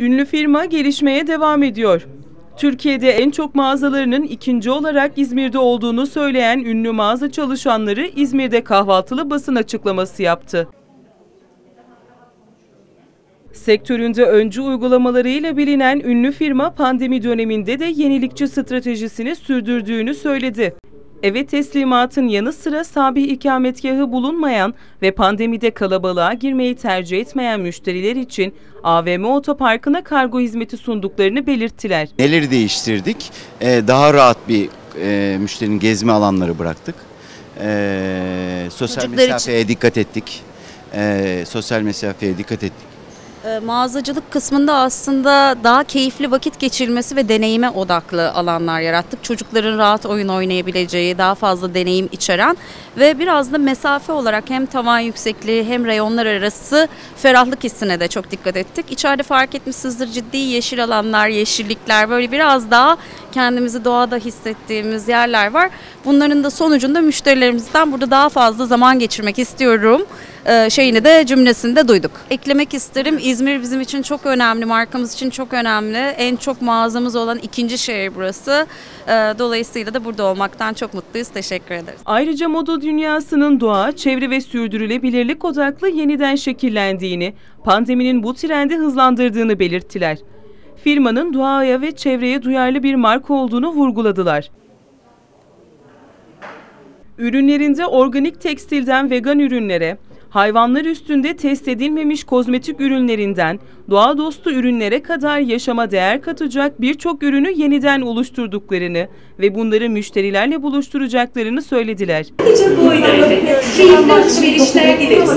Ünlü firma gelişmeye devam ediyor. Türkiye'de en çok mağazalarının ikinci olarak İzmir'de olduğunu söyleyen ünlü mağaza çalışanları İzmir'de kahvaltılı basın açıklaması yaptı. Sektöründe öncü uygulamalarıyla bilinen ünlü firma pandemi döneminde de yenilikçi stratejisini sürdürdüğünü söyledi. Eve teslimatın yanı sıra sabih ikametgahı bulunmayan ve pandemide kalabalığa girmeyi tercih etmeyen müşteriler için AVM otoparkına kargo hizmeti sunduklarını belirttiler. Neleri değiştirdik? Ee, daha rahat bir e, müşterinin gezme alanları bıraktık. Ee, sosyal Çocuklar için. mesafeye dikkat ettik. Ee, sosyal mesafeye dikkat ettik. E, Mağazacılık kısmında aslında daha keyifli vakit geçirilmesi ve deneyime odaklı alanlar yarattık. Çocukların rahat oyun oynayabileceği, daha fazla deneyim içeren ve biraz da mesafe olarak hem tavan yüksekliği hem reyonlar arası ferahlık hissine de çok dikkat ettik. İçeride fark etmişsinizdir ciddi yeşil alanlar, yeşillikler böyle biraz daha kendimizi doğada hissettiğimiz yerler var. Bunların da sonucunda müşterilerimizden burada daha fazla zaman geçirmek istiyorum şeyini de cümlesinde duyduk. Eklemek isterim İzmir bizim için çok önemli, markamız için çok önemli. En çok mağazamız olan ikinci şehir burası. E, Dolayısıyla da burada olmaktan çok mutluyuz. Teşekkür ederiz. Ayrıca moda dünyasının doğa, çevre ve sürdürülebilirlik odaklı yeniden şekillendiğini, pandeminin bu trendi hızlandırdığını belirttiler. Firmanın doğaya ve çevreye duyarlı bir marka olduğunu vurguladılar. Ürünlerinde organik tekstilden vegan ürünlere, hayvanlar üstünde test edilmemiş kozmetik ürünlerinden doğa dostu ürünlere kadar yaşama değer katacak birçok ürünü yeniden oluşturduklarını ve bunları müşterilerle buluşturacaklarını söylediler. Keyifli alışverişler dileriz.